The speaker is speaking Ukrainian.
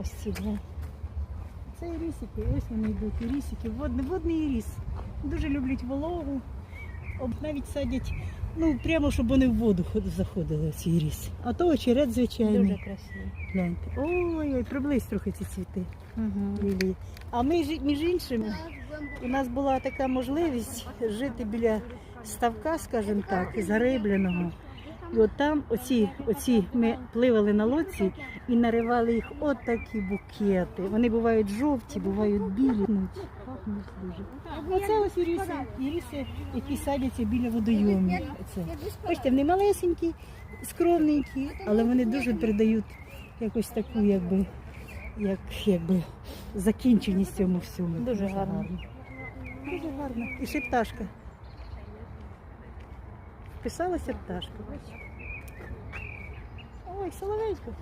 Ось ці два. Це ірісики, ось вони йдуть, ірісики, водний, водний іріс. Дуже люблять вологу. Навіть садять, ну прямо, щоб вони в воду заходили, ці іріси. А то очерет звичайний. Дуже красиво. Гляньте. Ой, ой, приблизь трохи ці цвіти. Угу. лілії. А ми між іншим, у нас була така можливість жити біля ставка, скажімо так, зарибленого. І от там оці, оці ми пливали на лодці і наривали їх от букети. Вони бувають жовті, бувають білі. Ну, пахнуть дуже. Оце ось іріси, іріси, які садяться біля водойомів. Бачите, вони малесенькі, скромненькі, але вони дуже придають якось таку, якби, як, якби закінченість цьому всьому. Дуже гарно. Дуже гарно. І ще пташка. Вписалася пташка. Ой, соловейко.